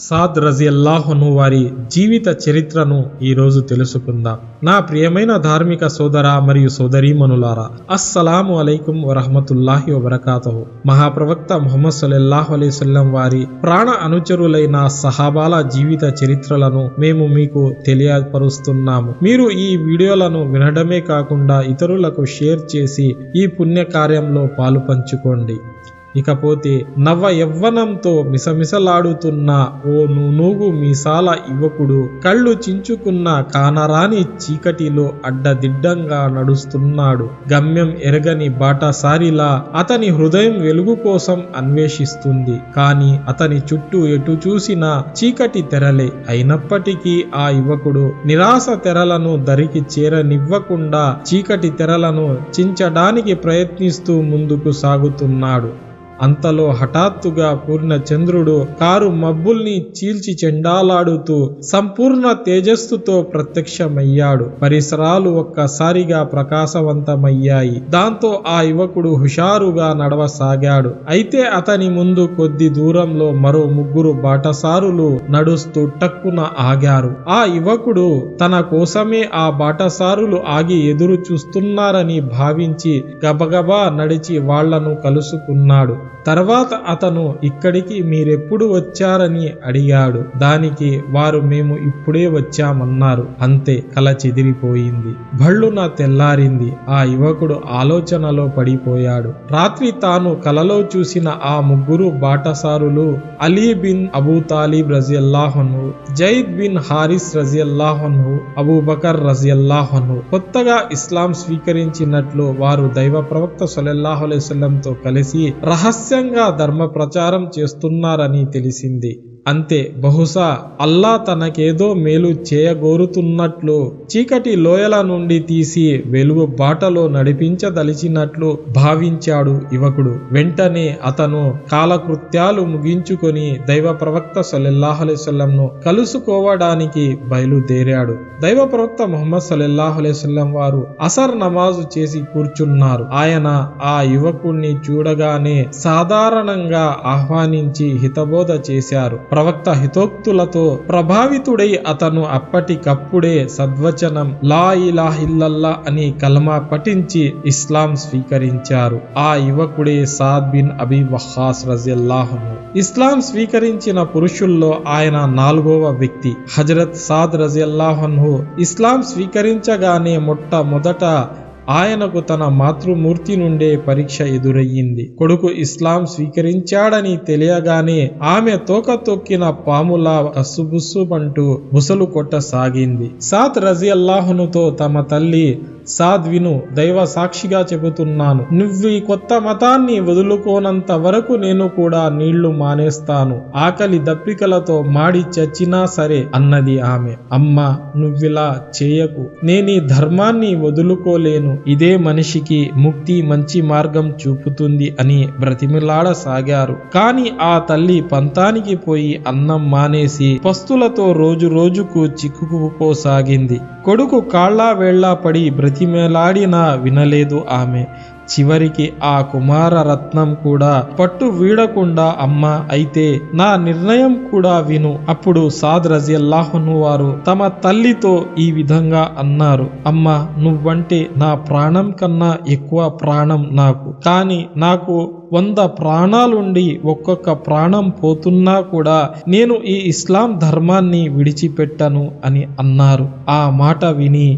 సాద్ రజియల్లాహును వారి జీవిత చరిత్రను ఈరోజు తెలుసుకుందాం. నా ప్రియమైన ధార్మిక సోదర మరియు సోదరీమనులారా అస్సలాము అలైకుం వరహమతుల్లాహి వబరకాతహు. మహాప్రవక్త ముహమ్మద్ సల్లల్లాహు అలైవల్లం వారి ప్రాణ అనుచరులైన సహాబాల జీవిత చరిత్రలను మేము మీకు తెలియపరుస్తున్నాము. మీరు ఈ వీడియోలను వినడమే కాకుండా ఇతరులకు షేర్ చేసి ఈ పుణ్య కార్యంలో పాలు పంచుకోండి. ఇకపోతే నవ యవ్వనంతో మిసమిసలాడుతున్న ఓ నూనూగు మీసాల యువకుడు కళ్ళు చించుకున్న కానరాని చీకటిలో అడ్డదిడ్డంగా నడుస్తున్నాడు. గమ్యం ఎరగని బాటసారిలా అతని హృదయం వెలుగు కోసం అన్వేషిస్తుంది. కాని అతని చుట్టూ ఎటు చూసినా చీకటి తెరలే. అయినప్పటికీ ఆ యువకుడు నిరాశ తెరలను దరికి చేరనివ్వకుండా చీకటి తెరలను చించడానికి ప్రయత్నిస్తూ ముందుకు సాగుతున్నాడు. అంతలో హఠాత్తుగా పూర్ణచంద్రుడు కారు మబ్బుల్ని చీల్చి చెండాలాడుతూ సంపూర్ణ తేజస్సుతో ప్రత్యక్షమయ్యాడు. పరిసరాలు ఒక్కసారిగా ప్రకాశవంతమయ్యాయి. దాంతో ఆ యువకుడు హుషారుగా నడవసాగాడు. అయితే అతని ముందు కొద్ది దూరంలో మరో ముగ్గురు బాటసారులు నడుస్తూ టక్కున ఆగారు. ఆ యువకుడు తన కోసమే ఆ బాటసారులు ఆగి ఎదురు చూస్తున్నారని భావించి గబగబా నడిచి వాళ్ళను కలుసుకున్నాడు. తర్వాత అతను ఇక్కడికి మీరెప్పుడు వచ్చారని అడిగాడు. దానికి వారు మేము ఇప్పుడే వచ్చామన్నారు. అంతే. కల చెదిరిపోయింది. భళ్ళున తెల్లారింది. ఆ యువకుడు ఆలోచనలో పడిపోయాడు. రాత్రి తాను కలలో చూసిన ఆ ముగ్గురు బాటసారులు అలీ బిన్ అబూ తాలిబ్ రజియల్లాహను జైద్ బిన్ హారిస్ రజియల్లాహను అబూబకర్ రజియల్లాహను కొత్తగా ఇస్లాం స్వీకరించినట్లు వారు దైవ ప్రవక్త సొలెల్లాహు కలిసి రహస్య రహస్యంగా ధర్మ ప్రచారం చేస్తున్నారని తెలిసింది. అంతే. బహుశా అల్లా తనకేదో మేలు చేయగోరుతున్నట్లు చీకటి లోయల నుండి తీసి వెలుగు బాటలో నడిపించదలిచినట్లు భావించాడు యువకుడు. వెంటనే అతను కాలకృత్యాలు ముగించుకొని దైవ ప్రవక్త సలెల్లాహలేసల్లంను కలుసుకోవడానికి బయలుదేరాడు. దైవ ప్రవక్త మొహమ్మద్ సలెల్లాహలేసల్లం వారు అసర్ నమాజు చేసి కూర్చున్నారు. ఆయన ఆ యువకుణ్ణి చూడగానే సాధారణంగా ఆహ్వానించి హితబోధ చేశారు. ప్రవక్త హితోక్తులతో ప్రభావితుడై అతను అప్పటికప్పుడే సద్వచనం లా ఇలాహిల్లల్లా అని కలమా పఠించి ఇస్లాం స్వీకరించారు. ఆ యువకుడే సాద్ బిన్ అబీ వహాస్ రజిల్లాహను ఇస్లాం స్వీకరించిన పురుషుల్లో ఆయన నాలుగవ వ్యక్తి. హజరత్ సాద్ రజిల్లాహన్హు ఇస్లాం స్వీకరించగానే మొట్టమొదట ఆయనకు తన మాతృమూర్తి నుండే పరీక్ష ఎదురయ్యింది. కొడుకు ఇస్లాం స్వీకరించాడని తెలియగానే ఆమె తోక తొక్కిన పాములా కస్సుబుస్సుమంటూ బుసలు కొట్టసాగింది. సాత్ రజియల్లాహునుతో తమ తల్లి సాద్ విను దైవ సాక్షిగా చెబుతున్నాను. నువ్వు ఈ కొత్త మతాన్ని వదులుకోనంత వరకు నేను కూడా నీళ్ళు మానేస్తాను. ఆకలి దప్పికలతో మాడి చచ్చినా సరే అన్నది ఆమె. అమ్మ నువ్విలా చేయకు. నేను ఈ ధర్మాన్ని వదులుకోలేను. ఇదే మనిషికి ముక్తి మంచి మార్గం చూపుతుంది అని బ్రతిమిలాడసాగారు. కాని ఆ తల్లి పంతానికి పోయి అన్నం మానేసి పస్తులతో రోజు రోజుకు చిక్కుకుపోసాగింది. కొడుకు కాళ్ళా వేళ్ళా పడి బ్రతిమేలాడినా వినలేదు ఆమె. చివరికి ఆ కుమార రత్నం కూడా పట్టు వీడకుండా అమ్మ అయితే నా నిర్ణయం కూడా విను. అప్పుడు సాద్ రజియల్లాహును వారు తమ తల్లితో ఈ విధంగా అన్నారు. అమ్మ నువ్వంటే నా ప్రాణం కన్నా ఎక్కువ ప్రాణం నాకు. కానీ నాకు వంద ప్రాణాలుండి ఒక్కొక్క ప్రాణం పోతున్నా కూడా నేను ఈ ఇస్లాం ధర్మాన్ని విడిచిపెట్టను అని అన్నారు. ఆ మాట విని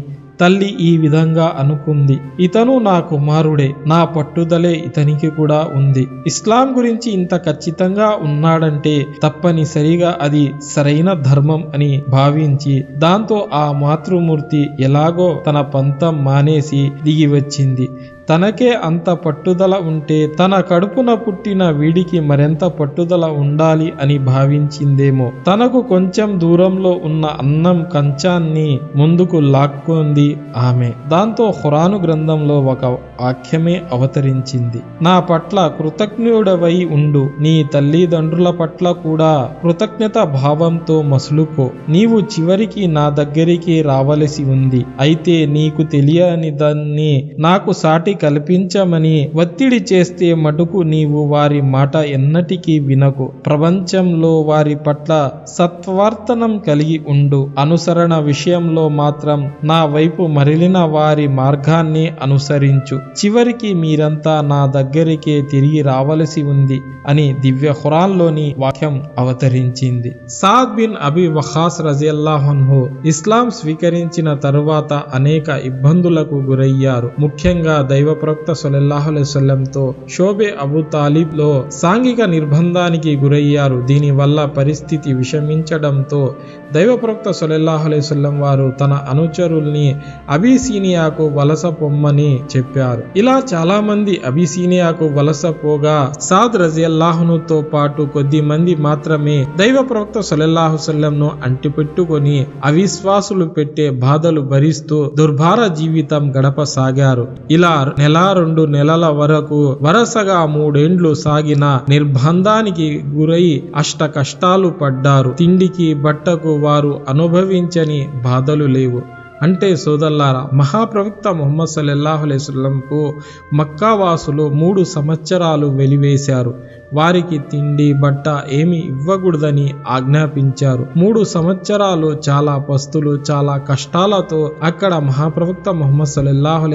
తల్లి ఈ విధంగా అనుకుంది. ఇతను నా కుమారుడే నా పట్టుదలే ఇతనికి కూడా ఉంది. ఇస్లాం గురించి ఇంత ఖచ్చితంగా ఉన్నాడంటే తప్పనిసరిగా అది సరైన ధర్మం అని భావించి దాంతో ఆ మాతృమూర్తి ఎలాగో తన పంతం మానేసి దిగి వచ్చింది తనకే అంత పట్టుదల ఉంటే తన కడుపున పుట్టిన వీడికి మరెంత పట్టుదల ఉండాలి అని భావించిందేమో. తనకు కొంచెం దూరంలో ఉన్న అన్నం కంచాన్ని ముందుకు లాక్కుంది ఆమె. దాంతో ఖురాను గ్రంథంలో ఒక వాక్యమే అవతరించింది. నా పట్ల కృతజ్ఞుడవై ఉండు. నీ తల్లిదండ్రుల పట్ల కూడా కృతజ్ఞత భావంతో మసులుకో. నీవు చివరికి నా దగ్గరికి రావలసి ఉంది. అయితే నీకు తెలియని దాన్ని నాకు సాటి కల్పించమని ఒత్తిడి చేస్తే మటుకు నీవు వారి మాట ఎన్నటికీ వినకు. ప్రపంచంలో వారి పట్ల సత్వర్తనం కలిగి ఉండు. అనుసరణ విషయంలో మాత్రం నా వైపు మరలిన వారి మార్గాన్ని అనుసరించు. చివరికి మీరంతా నా దగ్గరికే తిరిగి రావలసి ఉంది అని దివ్య ఖురాన్లోని వాక్యం అవతరించింది. సాద్ బిన్ అబి వఖాస్ రజియల్లాహన్హు ఇస్లాం స్వీకరించిన తరువాత అనేక ఇబ్బందులకు గురయ్యారు. ముఖ్యంగా దైవ ప్రవక్త సొల్లెల్లాహులెసల్లంతో షోబే అబు తాలిబ్లో సాంఘిక నిర్బంధానికి గురయ్యారు. దీనివల్ల పరిస్థితి విషమించడంతో దైవ ప్రవక్త సొల్లెల్లాహులెసల్లం వారు తన అనుచరుల్ని అబీసీనియాకు వలస పొమ్మని చెప్పారు. ఇలా చాలా మంది అబీసీనియాకు వలస పోగా సాద్ రజియల్లాహునుతో పాటు కొద్ది మంది మాత్రమే దైవ ప్రవక్త సొల్లెల్లాహుసల్లంను అంటిపెట్టుకొని అవిశ్వాసులు పెట్టే బాధలు భరిస్తూ దుర్భార జీవితం గడపసాగారు. ఇలా నెల రెండు నెలల వరకు వరుసగా మూడేండ్లు సాగిన నిర్బంధానికి గురై అష్ట కష్టాలు పడ్డారు. తిండికి బట్టకు వారు అనుభవించని బాధలు లేవు. అంటే సోదల్లారా మహాప్రవక్త ముహమ్మద్ సల్లల్లాహు అలైస్లంకు మక్కావాసులు మూడు సంవత్సరాలు వెలివేశారు. వారికి తిండి బట్ట ఏమి ఇవ్వకూడదని ఆజ్ఞాపించారు. మూడు సంవత్సరాలు చాలా పస్తులు చాలా కష్టాలతో అక్కడ మహాప్రవక్త ముహమ్మద్ సల్లల్లాహు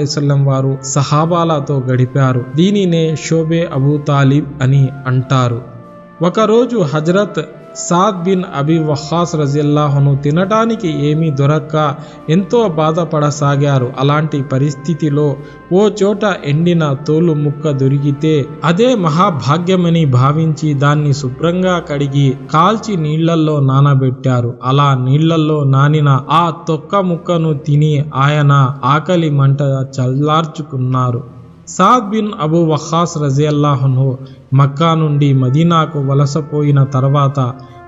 వారు సహాబాలతో గడిపారు. దీనినే షోబే అబూ తాలిబ్ అని అంటారు. ఒకరోజు Hazrat Saad bin Abi Waqqas రజిల్లాహును తినటానికి ఏమీ దొరక్క ఎంతో బాధపడసాగారు. అలాంటి పరిస్థితిలో ఓ చోట ఎండిన తోలు ముక్క దొరికితే అదే మహాభాగ్యమని భావించి దాన్ని శుభ్రంగా కడిగి కాల్చి నీళ్ళల్లో నానబెట్టారు. అలా నీళ్ళల్లో నానిన ఆ తొక్క ముక్కను తిని ఆయన ఆకలి మంట చల్లార్చుకున్నారు. సాద్ బిన్ అబు వఖాస్ రజియల్లాహును మక్కా నుండి మదీనాకు వలసపోయిన తర్వాత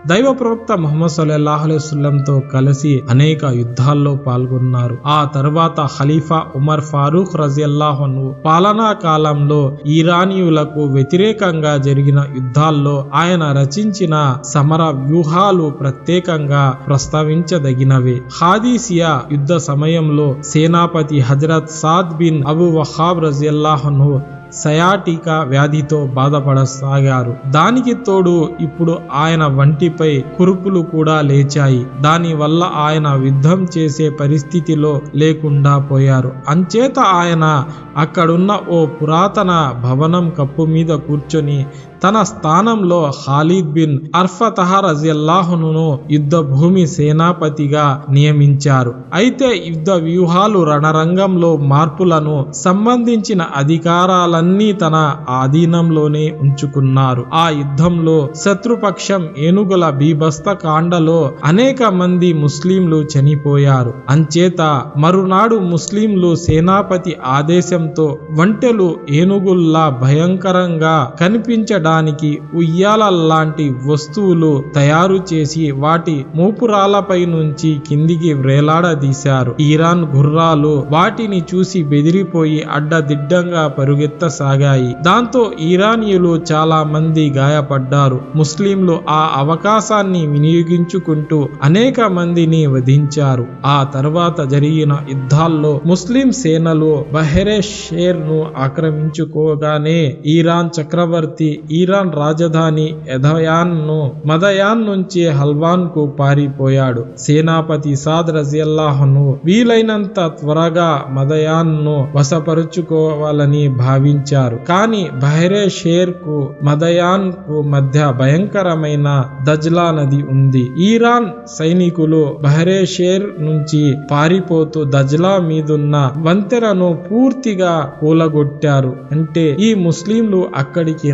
దైవ ప్రవక్త ముహమ్మద్ సల్లాహ్ కలిసి అనేక యుద్ధాల్లో పాల్గొన్నారు. ఆ తర్వాత ఖలీఫా ఉమర్ ఫారూక్ రజియల్లాహను పాలనా కాలంలో ఇరానీయులకు వ్యతిరేకంగా జరిగిన యుద్ధాల్లో ఆయన రచించిన సమర వ్యూహాలు ప్రత్యేకంగా ప్రస్తావించదగినవే. హాదీసియా యుద్ధ సమయంలో సేనాపతి హజరత్ సాద్ బిన్ అబు వహాబ్ రజియల్లాహను సయాటికా వ్యాధితో బాధపడసాగారు. దానికి తోడు ఇప్పుడు ఆయన వంటిపై కురుపులు కూడా లేచాయి. దాని వల్ల ఆయన యుద్ధం చేసే పరిస్థితిలో లేకుండా పోయారు. అంచేత ఆయన అక్కడున్న ఓ పురాతన భవనం కప్పు మీద కూర్చొని తన స్థానంలో ఖాలిద్ బిన్ అర్ఫతహ రజియల్లాహును యుద్ధ భూమి సేనాపతిగా నియమించారు. అయితే యుద్ధ వ్యూహాలు రణరంగంలో మార్పులను సంబంధించిన అధికారాలన్నీ తన ఆధీనంలోనే ఉంచుకున్నారు. ఆ యుద్ధంలో శత్రుపక్షం ఏనుగుల బీభస్త కాండలో అనేక మంది ముస్లింలు చనిపోయారు. అంచేత మరునాడు ముస్లింలు సేనాపతి ఆదేశంతో వంటెలు ఏనుగుల్లా భయంకరంగా కనిపించడం కనిపించడానికి ఉయ్యాల లాంటి వస్తువులు తయారు చేసి వాటి మూపురాలపై నుంచి కిందికి వ్రేలాడదీశారు ఈరాన్ గుర్రాలు వాటిని చూసి బెదిరిపోయి అడ్డదిడ్డంగా పరుగెత్తసాగాయి. దాంతో ఇరానీయులు చాలా మంది గాయపడ్డారు. ముస్లింలు ఆ అవకాశాన్ని వినియోగించుకుంటూ అనేక మందిని వధించారు. ఆ తర్వాత జరిగిన యుద్ధాల్లో ముస్లిం సేనలు బహెరే షేర్ను ఆక్రమించుకోగానే ఈరాన్ చక్రవర్తి ఈరాన్ రాజధాని ఎధయాన్ను మదయాన్ నుంచి హల్వాన్కు పారిపోయాడు. సేనాపతి సాద్ రజియల్లాహను వీలైనంత త్వరగా మదయాన్ను వశపరుచుకోవాలని భావించారు. కానీ బహరే షేర్కు మదయాన్కు మధ్య భయంకరమైన దజ్లా నది ఉంది. ఈరాన్ సైనికులు బహరే షేర్ నుంచి పారిపోతూ దజ్లా మీదున్న వంతెనను పూర్తిగా కూలగొట్టారు. అంటే ఈ ముస్లింలు అక్కడికి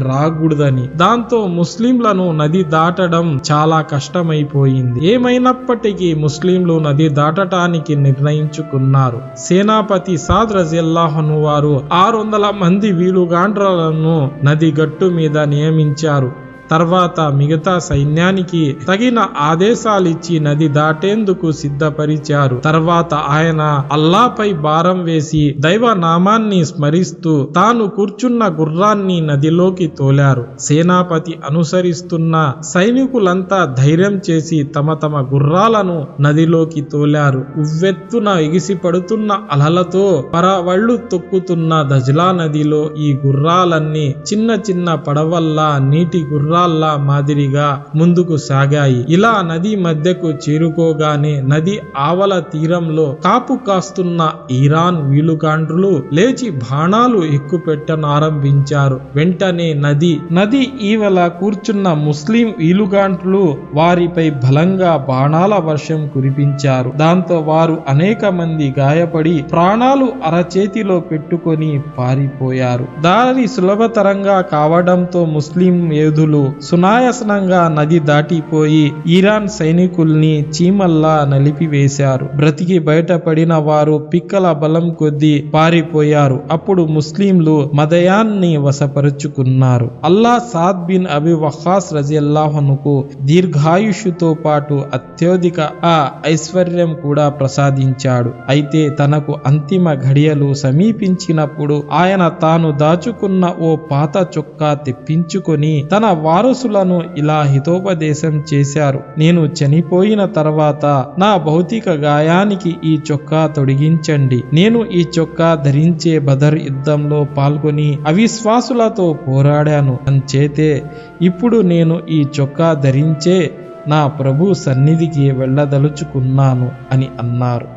రాకూడదని దాంతో ముస్లింలను నది దాటడం చాలా కష్టమైపోయింది. ఏమైనప్పటికీ ముస్లింలు నది దాటటానికి నిర్ణయించుకున్నారు. సేనాపతి సాద్ రజిల్లాహను వారు ఆరు వందల మంది వీలుగాండ్రలను నది గట్టు మీద నియమించారు. తర్వాత మిగతా సైన్యానికి తగిన ఆదేశాలిచ్చి నది దాటేందుకు సిద్ధపరిచారు. తర్వాత ఆయన అల్లాపై భారం వేసి దైవ నామాన్ని స్మరిస్తూ తాను కూర్చున్న గుర్రాన్ని నదిలోకి తోలారు. సేనాపతి అనుసరిస్తున్న సైనికులంతా ధైర్యం చేసి తమ తమ గుర్రాలను నదిలోకి తోలారు. ఉవ్వెత్తున ఎగిసిపడుతున్న అలలతో పరవళ్ళు తొక్కుతున్న దజ్లా నదిలో ఈ గుర్రాలన్నీ చిన్న చిన్న పడవల్లా నీటి గుర్రాల్లా మాదిరిగా ముందుకు సాగాయి. ఇలా నది మధ్యకు చేరుకోగానే నది ఆవల తీరంలో కాపు కాస్తున్న ఇరాన్ వీలుగాండ్రులు లేచి బాణాలు ఎక్కుపెట్టనారంభించారు. వెంటనే నది నది ఈవల కూర్చున్న ముస్లిం వీలుగాండ్రులు వారిపై బలంగా బాణాల వర్షం కురిపించారు. దాంతో వారు అనేక మంది గాయపడి ప్రాణాలు అరచేతిలో పెట్టుకొని పారిపోయారు. దారి సులభతరంగా కావడంతో ముస్లిం యోధులు సునాయాసనంగా నది దాటిపోయి ఇరాన్ సైనికుల్ని చీమల్లా నలిపివేశారు. బ్రతికి బయటపడిన వారు పిక్కల బలం కొద్దీ పారిపోయారు. అప్పుడు ముస్లింలు మదయాన్ని వశపరుచుకున్నారు. అల్లా సాద్ బిన్ అబి వఖాస్ రజియల్లాహనుకు దీర్ఘాయుషుతో పాటు అత్యధిక ఆ ఐశ్వర్యం కూడా ప్రసాదించాడు. అయితే తనకు అంతిమ ఘడియలు సమీపించినప్పుడు ఆయన తాను దాచుకున్న ఓ పాత చొక్కా తెప్పించుకొని తన వారసులను ఇలా హితోపదేశం చేశారు. నేను చనిపోయిన తర్వాత నా భౌతిక గాయానికి ఈ చొక్కా తొడిగించండి. నేను ఈ చొక్కా ధరించే బదర్ యుద్ధంలో పాల్గొని అవిశ్వాసులతో పోరాడాను. అంచేతే ఇప్పుడు నేను ఈ చొక్కా ధరించే నా ప్రభు సన్నిధికి వెళ్ళదలుచుకున్నాను అని అన్నారు.